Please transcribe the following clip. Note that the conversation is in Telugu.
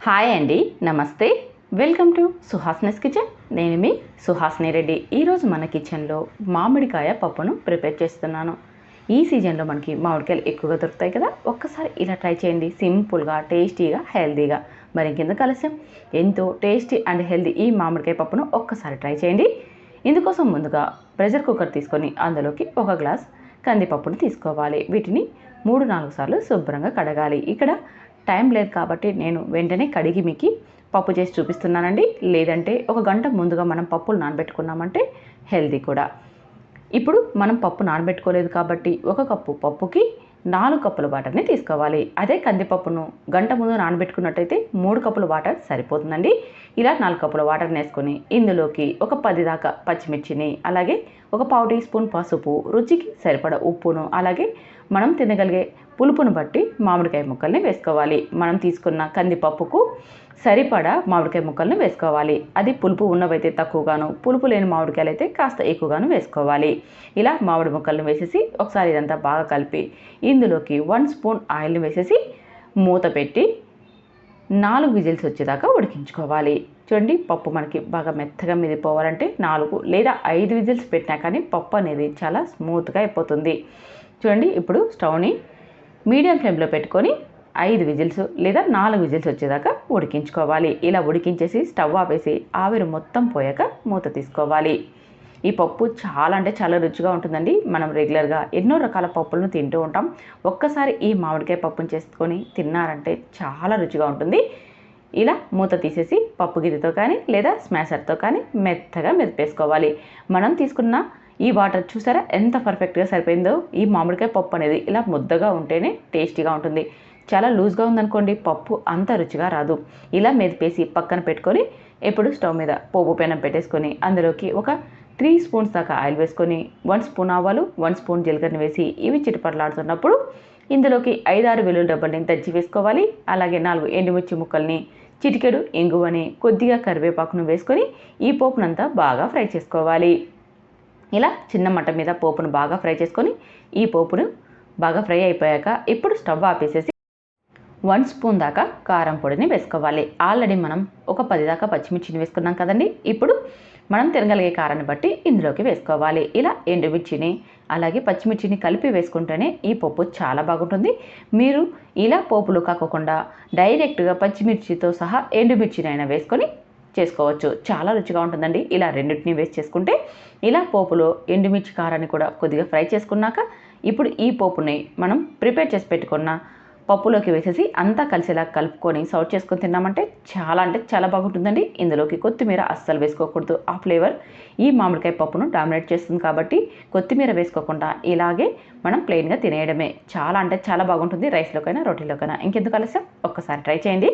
హాయ్ అండి నమస్తే. Welcome to Suhasini's kitchen. నేను మీ సుహాస్ని రెడ్డి. ఈరోజు మన కిచెన్లో మామిడికాయ పప్పును ప్రిపేర్ చేస్తున్నాను. ఈ సీజన్లో మనకి మామిడికాయలు ఎక్కువగా దొరుకుతాయి కదా? ఒక్కసారి ఇలా ట్రై చేయండి. సింపుల్గా టేస్టీగా హెల్తీగా మరి ఇంకెందుకు కలిసాం ఎంతో టేస్టీ అండ్ హెల్తీ ఈ మామిడికాయ పప్పును ఒక్కసారి ట్రై చేయండి. ఇందుకోసం ముందుగా ప్రెషర్ కుక్కర్ తీసుకొని అందులోకి ఒక గ్లాస్ కందిపప్పును తీసుకోవాలి. వీటిని మూడు నాలుగు సార్లు శుభ్రంగా కడగాలి. ఇక్కడ టైం లేదు కాబట్టి నేను వెంటనే కడిగి మీకు పప్పు చేసి చూపిస్తున్నానండి. లేదంటే ఒక గంట ముందుగా మనం పప్పులు నానబెట్టుకున్నామంటే హెల్దీ కూడా. ఇప్పుడు మనం పప్పు నానబెట్టుకోలేదు కాబట్టి ఒక కప్పు పప్పుకి నాలుగు కప్పుల వాటర్ని తీసుకోవాలి. అదే కందిపప్పును గంట ముందు నానబెట్టుకున్నట్టయితే మూడు కప్పుల వాటర్ సరిపోతుందండి. ఇలా నాలుగు కప్పుల వాటర్ని వేసుకొని ఇందులోకి ఒక పది దాకా పచ్చిమిర్చిని అలాగే ఒక పావు టీ స్పూన్ పసుపు రుచికి సరిపడ ఉప్పును అలాగే మనం తినగలిగే పులుపును బట్టి మామిడికాయ ముక్కల్ని వేసుకోవాలి. మనం తీసుకున్న కందిపప్పుకు సరిపడా మామిడికాయ ముక్కల్ని వేసుకోవాలి. అది పులుపు ఉన్నవైతే తక్కువగాను పులుపు లేని మామిడికాయలు అయితే కాస్త ఎక్కువగాను వేసుకోవాలి. ఇలా మామిడి ముక్కలను వేసేసి ఒకసారి ఇదంతా బాగా కలిపి ఇందులోకి వన్ స్పూన్ ఆయిల్ని వేసేసి మూత పెట్టి నాలుగు విజిల్స్ వచ్చేదాకా ఉడికించుకోవాలి. చూడండి పప్పు మనకి బాగా మెత్తగా మిదిపోవాలంటే నాలుగు లేదా ఐదు విజిల్స్ పెట్టినా కానీ పప్పు అనేది చాలా స్మూత్గా అయిపోతుంది. చూడండి ఇప్పుడు స్టవ్ని మీడియం ఫ్లేమ్లో పెట్టుకొని ఐదు విజిల్స్ లేదా నాలుగు విజిల్స్ వచ్చేదాకా ఉడికించుకోవాలి. ఇలా ఉడికించేసి స్టవ్ ఆపేసి ఆవిరి మొత్తం పోయాక మూత తీసుకోవాలి. ఈ పప్పు చాలా అంటే చాలా రుచిగా ఉంటుందండి. మనం రెగ్యులర్గా ఎన్నో రకాల పప్పులను తింటూ ఉంటాం. ఒక్కసారి ఈ మామిడికాయ పప్పును చేసుకొని తిన్నారంటే చాలా రుచిగా ఉంటుంది. ఇలా మూత తీసేసి పప్పు గిరితో కానీ లేదా స్మాషర్తో కానీ మెత్తగా మెదిపేసుకోవాలి. మనం తీసుకున్న ఈ వాటర్ చూసారా? ఎంత పర్ఫెక్ట్గా సరిపోయిందో? ఈ మామిడికాయ పప్పు అనేది ఇలా ముద్దగా ఉంటేనే టేస్టీగా ఉంటుంది. చాలా లూజ్గా ఉందనుకోండి పప్పు అంత రుచిగా రాదు. ఇలా మెదిపేసి పక్కన పెట్టుకొని ఎప్పుడు స్టవ్ మీద పోపు పెనం పెట్టేసుకొని అందులోకి ఒక త్రీ స్పూన్స్ దాకా ఆయిల్ వేసుకొని వన్ స్పూన్ ఆవాలు వన్ స్పూన్ జీలకర్రని వేసి ఇవి చిటపట్లాడుతున్నప్పుడు ఇందులోకి ఐదారు వెల్లుల్లి డబ్బల్ని దంచి వేసుకోవాలి. అలాగే నాలుగు ఎండుమిర్చి ముక్కల్ని చిటికెడు ఇంగువని కొద్దిగా కరివేపాకును వేసుకొని ఈ పోపునంతా బాగా ఫ్రై చేసుకోవాలి. ఇలా చిన్న మంట మీద పోపును బాగా ఫ్రై చేసుకొని ఈ పోపును బాగా ఫ్రై అయిపోయాక ఇప్పుడు స్టవ్ ఆపేసేసి వన్ స్పూన్ దాకా కారం పొడిని వేసుకోవాలి. ఆల్రెడీ మనం ఒక పది దాకా పచ్చిమిర్చిని వేసుకున్నాం కదండి. ఇప్పుడు మనం తినగలిగే కారాన్ని బట్టి ఇందులోకి వేసుకోవాలి. ఇలా ఎండుమిర్చిని అలాగే పచ్చిమిర్చిని కలిపి వేసుకుంటేనే ఈ పప్పు చాలా బాగుంటుంది. మీరు ఇలా పోపులు కాకుండా డైరెక్ట్గా పచ్చిమిర్చితో సహా ఎండుమిర్చినైనా వేసుకొని చేసుకోవచ్చు. చాలా రుచిగా ఉంటుందండి. ఇలా రెండింటిని వేస్ట్ చేసుకుంటే ఇలా పోపులో ఎండుమిర్చి కారాన్ని కూడా కొద్దిగా ఫ్రై చేసుకున్నాక ఇప్పుడు ఈ పోపుని మనం ప్రిపేర్ చేసి పెట్టుకున్న పప్పులోకి వేసేసి అంతా కలిసేలా కలుపుకొని సర్వ్ చేసుకొని తిన్నామంటే చాలా అంటే చాలా బాగుంటుందండి. ఇందులోకి కొత్తిమీర అస్సలు వేసుకోకూడదు. ఆ ఫ్లేవర్ ఈ మామిడికాయ పప్పును డామినేట్ చేస్తుంది కాబట్టి కొత్తిమీర వేసుకోకుండా ఇలాగే మనం ప్లెయిన్గా తినేయడమే. చాలా అంటే చాలా బాగుంటుంది. రైస్లోకైనా రోటీలోకైనా. ఇంకెందుకు అలసం ఒక్కసారి ట్రై చేయండి.